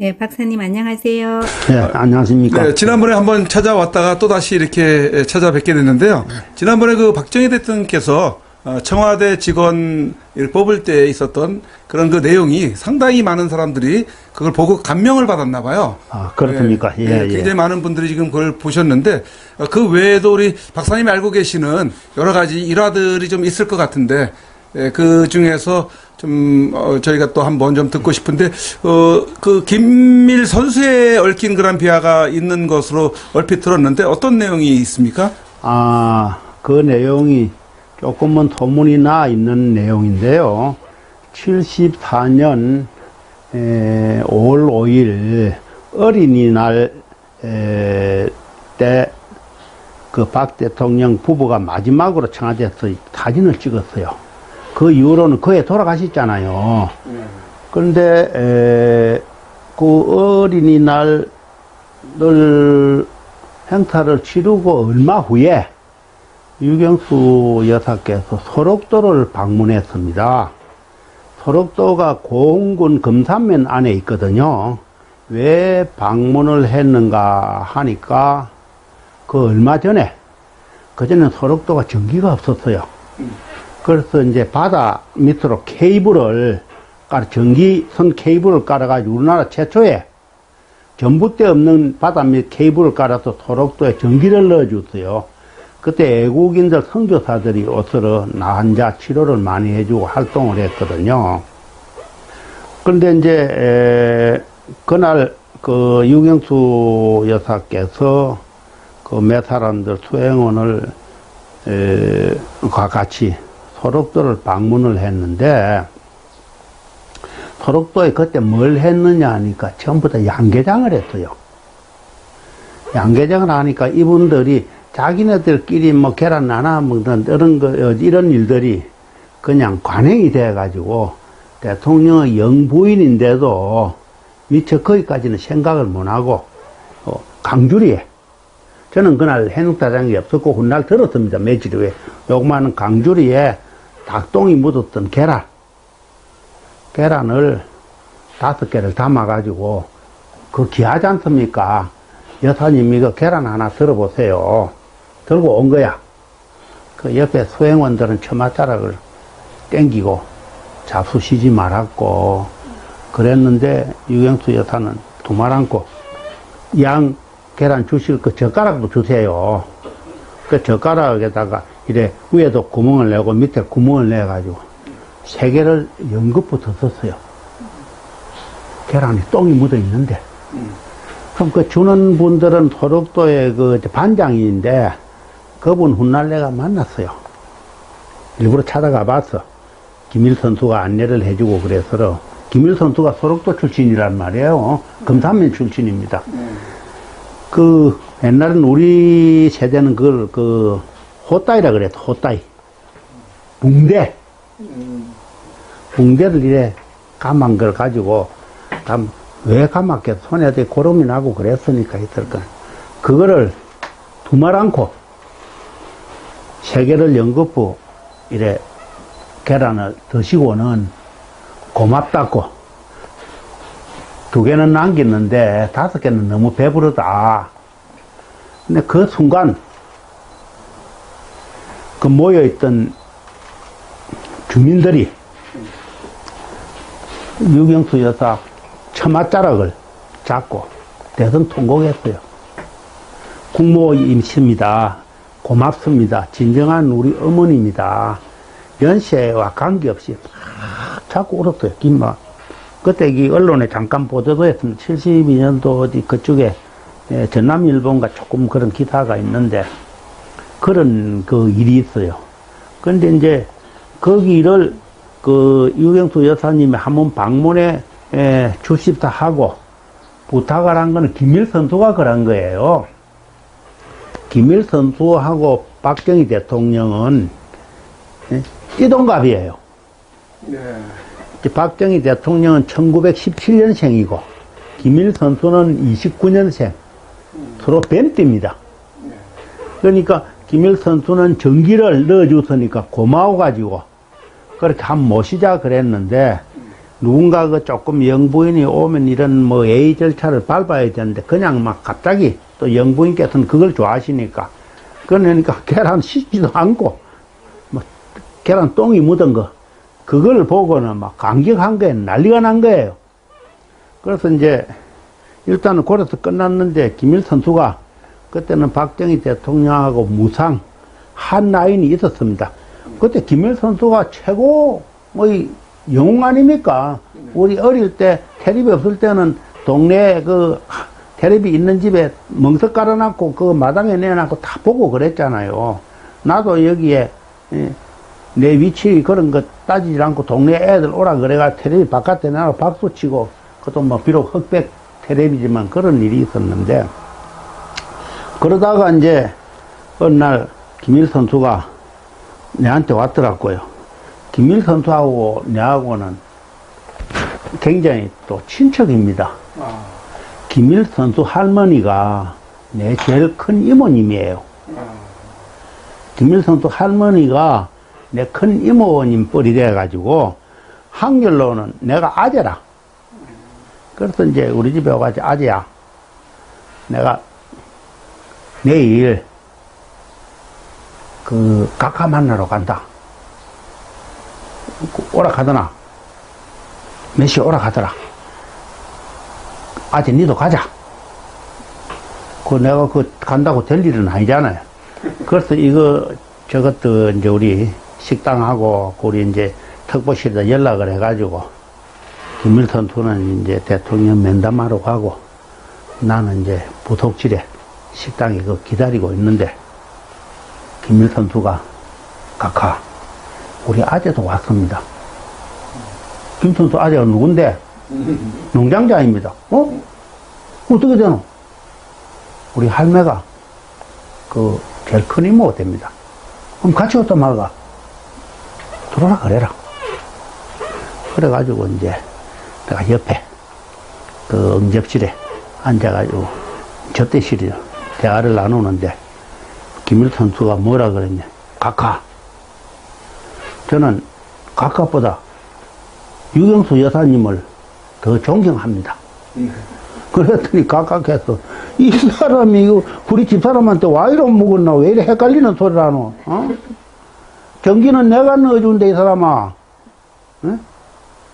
네, 박사님 안녕하세요. 네, 안녕하십니까. 네, 지난번에 한번 찾아왔다가 또 다시 이렇게 찾아뵙게 됐는데요. 지난번에 그 박정희 대통령께서 어, 청와대 직원을 뽑을 때 있었던 그런 그 내용이 상당히 많은 사람들이 그걸 보고 감명을 받았나 봐요. 아, 그렇습니까? 예, 예, 예. 굉장히 많은 분들이 지금 그걸 보셨는데 어, 그 외에도 우리 박사님이 알고 계시는 여러 가지 일화들이 좀 있을 것 같은데 예, 그 중에서 좀 어, 저희가 또 한번 좀 듣고 싶은데 어, 그 김밀 선수에 얽힌 그런 비하가 있는 것으로 얼핏 들었는데 어떤 내용이 있습니까? 아, 그 내용이 조금은 소문이 나 있는 내용인데요. 74년 에, 5월 5일 어린이날 때 그 박 대통령 부부가 마지막으로 청와대에서 사진을 찍었어요. 그 이후로는 거의 돌아가셨잖아요. 그런데 에, 그 어린이날을 행사를 치르고 얼마 후에 유경수 여사께서 소록도를 방문했습니다. 소록도가 고흥군 금산면 안에 있거든요. 왜 방문을 했는가 하니까 그 얼마 전에 그전에는 소록도가 전기가 없었어요. 그래서 이제 바다 밑으로 케이블을 깔아 전기선 케이블을 깔아가지고 우리나라 최초에 전봇대 없는 바다 밑 케이블을 깔아서 소록도에 전기를 넣어줬어요. 그때 애국인들 선교사들이 옷으로 난자 치료를 많이 해주고 활동을 했거든요. 그런데 이제 에, 그날 그 유경수 여사께서 그 몇 사람들 수행원을 에, 과 같이 소록도를 방문을 했는데 소록도에 그때 뭘 했느냐 하니까 전부 다 양계장을 했어요. 양계장을 하니까 이분들이 자기네들끼리 뭐 계란 나눠 먹는 이런 거, 어, 이런 일들이 그냥 관행이 돼가지고 대통령의 영부인인데도 미처 거기까지는 생각을 못하고 어, 강주리에 저는 그날 해육다장이 없었고 훗날 들었습니다. 며칠 후에 요그마한 강주리에 닭똥이 묻었던 계란 계란을 다섯 개를 담아가지고 그 귀하지 않습니까? 여사님 이거 계란 하나 들어보세요. 들고 온 거야. 그 옆에 수행원들은 처마자락을 땡기고 잡수시지 말았고 그랬는데 유경수 여사는 두말 않고 양 계란 주실 그 젓가락도 주세요. 그 젓가락에다가 이래 위에도 구멍을 내고 밑에 구멍을 내가지고 세 개를 연급부터 썼어요. 계란이 똥이 묻어 있는데. 그럼 그 주는 분들은 소록도의 그 반장인데 그분 훗날 내가 만났어요. 일부러 찾아가 봤어. 김일 선수가 안내를 해주고 그래서 김일 선수가 소록도 출신이란 말이에요. 금산면 출신입니다. 그 옛날엔 우리 세대는 그걸 그 호따이라 그랬어. 호따이. 붕대. 붕대를 이래 감한 걸 가지고 감, 왜 감았겠어? 손에 대 고름이 나고 그랬으니까 거. 그거를 두말 않고 세 개를 연거푸 이래 계란을 드시고는 고맙다고 두 개는 남겼는데 다섯 개는 너무 배부르다. 근데 그 순간 그 모여있던 주민들이 유경수 여사 처맛자락을 잡고 대선 통곡했어요. 국모임십니다. 고맙습니다. 진정한 우리 어머니입니다. 연세와 관계없이 막 자꾸 울었어요. 김마. 그때 이 언론에 잠깐 보도도 했습니다. 72년도 어디 그쪽에 예, 전남일본가 조금 그런 기사가 있는데 그런 그 일이 있어요. 그런데 이제 거기를 그 유경수 여사님이 한 번 방문에 에, 주십사 하고 부탁을 한 거는 김일 선수가 그런 거예요. 김일 선수하고 박정희 대통령은 예, 띠동갑이에요. 네. 박정희 대통령은 1917년생이고 김일 선수는 29년생. 서로 뱀띠입니다. 그러니까 김일 선수는 전기를 넣어줬으니까 고마워가지고 그렇게 한 모시자 그랬는데 누군가 그 조금 영부인이 오면 이런 뭐 예의 절차를 밟아야 되는데 그냥 막 갑자기 또 영부인께서는 그걸 좋아하시니까 그러니까 계란 씻지도 않고 뭐 계란 똥이 묻은 거 그걸 보고는 막 감격한 거예요 난리가 난 거예요 그래서 이제 일단은 고려서 끝났는데 김일 선수가 그때는 박정희 대통령하고 무상 한 라인이 있었습니다. 그때 김일 선수가 최고 뭐이 영웅 아닙니까? 우리 어릴 때 텔레비 없을 때는 동네에 그 텔레비 있는 집에 멍석 깔아놨고 그 마당에 내놔놓고 다 보고 그랬잖아요. 나도 여기에 예, 내 위치 그런 거 따지지 않고 동네 애들 오라 그래가 텔레비 바깥에 나가 박수 치고 그것도 뭐 비록 흑백 텔레비지만 그런 일이 있었는데 그러다가 이제 어느 날 김일 선수가 내한테 왔더라고요. 김일 선수하고 내하고는 굉장히 또 친척입니다. 김일 선수 할머니가 내 제일 큰 이모님이에요. 김일 선수 할머니가 내 큰 이모님 뻘이 돼가지고 한결로는 내가 아재라. 그래서 이제 우리 집에 와가지고 아재야. 내가 내일 그 각하 만나러 간다. 그 오락하더나. 몇 시에 오락하더라. 아재 니도 가자. 그 내가 그 간다고 될 일은 아니잖아요. 그래서 이거 저것도 이제 우리 식당하고 우리 이제 특보실에다 연락을 해가지고 김일선 투는 이제 대통령 면담하러 가고 나는 이제 부속실에 식당에 그 기다리고 있는데 김일 선수가 각하 우리 아재도 왔습니다. 김 선수 아재가 누군데? 농장자입니다. 어? 어떻게 되노? 우리 할매가 그 제일 큰 이모가 됩니다. 그럼 같이 왔다 말가. 들어라 그래라. 그래가지고 이제 내가 옆에 그 응접실에 앉아가지고 접대실이요. 대화를 나누는데 김일 선수가 뭐라 그랬냐. 각하. 저는 각하보다 유경수 여사님을 더 존경합니다. 그랬더니 각각해서 이 사람이 이거 우리 집사람한테 와 이러 먹었나 왜 이래 헷갈리는 소리를 하노 어? 전기는 내가 넣어준대 이 사람아 어?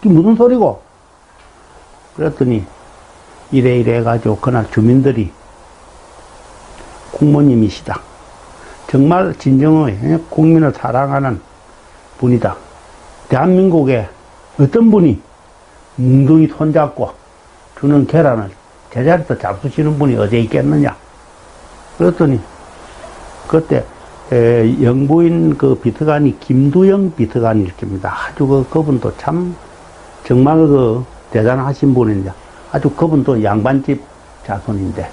이게 무슨 소리고 그랬더니 이래 이래 해가지고 그날 주민들이 국모님이시다 정말 진정의 예, 국민을 사랑하는 분이다 대한민국에 어떤 분이 뭉둥이 손잡고 주는 계란을 제자리에서 잡수시는 분이 어디 있겠느냐. 그랬더니, 그때, 에, 영부인 그 비트간이 김두영 비트간일 겁니다. 아주 그, 그분도 참, 정말 그, 대단하신 분인데, 아주 그분도 양반집 자손인데,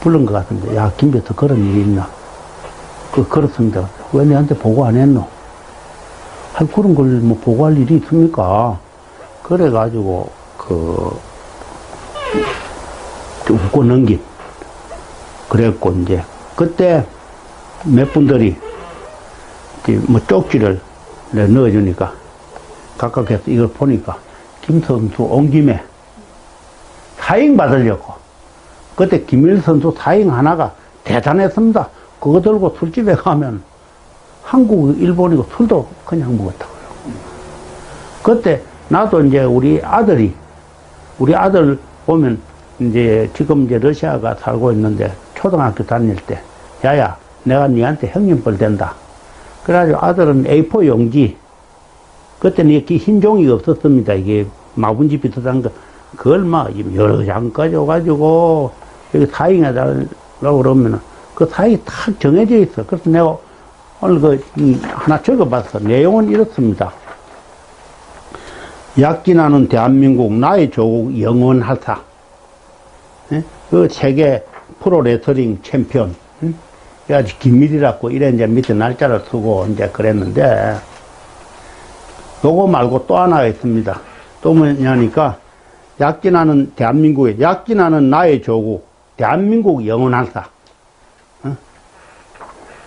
부른 것 같은데, 야, 김비트 그런 일이 있나? 그, 그렇습니다. 왜 내한테 보고 안 했노? 할 그런 걸 뭐 보고할 일이 있습니까? 그래 가지고, 그, 좀 웃고 넘긴. 그랬고, 이제, 그때 몇 분들이, 뭐 쪽지를 넣어주니까, 각각 해서 이걸 보니까, 김 선수 온 김에 사행 받으려고. 그때 김일 선수 사행 하나가 대단했습니다. 그거 들고 술집에 가면 한국, 일본이고 술도 그냥 먹었다고요. 그때 나도 이제 우리 아들이, 우리 아들 보면 이제 지금 이제 러시아가 살고 있는데 초등학교 다닐 때 야야 내가 니한테 형님뻘 된다. 그래가지고 아들은 A4 용지 그때는 이렇게 흰 종이가 없었습니다. 이게 마분지 비슷한 거 그걸 막 여러 장 가져가지고 여기 사인해달라고 그러면은 그 사인이 탁 정해져 있어. 그래서 내가 오늘 그 이, 하나 적어봤어. 내용은 이렇습니다. 약진하는 대한민국 나의 조국 영원하사. 예? 그 세계 프로레슬링 챔피언. 응? 그래가지고 김일이라고 이래 이제 밑에 날짜를 쓰고 이제 그랬는데, 요거 말고 또 하나가 있습니다. 또 뭐냐니까, 약진하는 대한민국의, 약진하는 나의 조국, 대한민국 영원하사.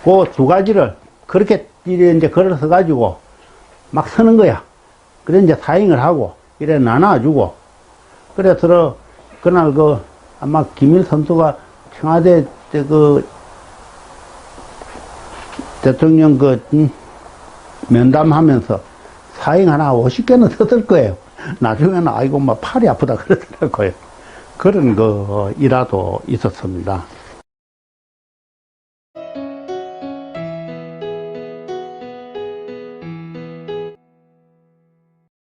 그두 가지를 그렇게 이제 글을 써가지고 막 쓰는 거야. 그래 이제 사행을 하고 이래 나눠주고 그래 들어 그날 그 아마 김일 선수가 청와대 때그 대통령 그 음, 면담하면서 사인 하나 50개는 뜯을 거예요. 나중에는 아이고 막 팔이 아프다 그러더라고요. 그런 거 일화도 있었습니다.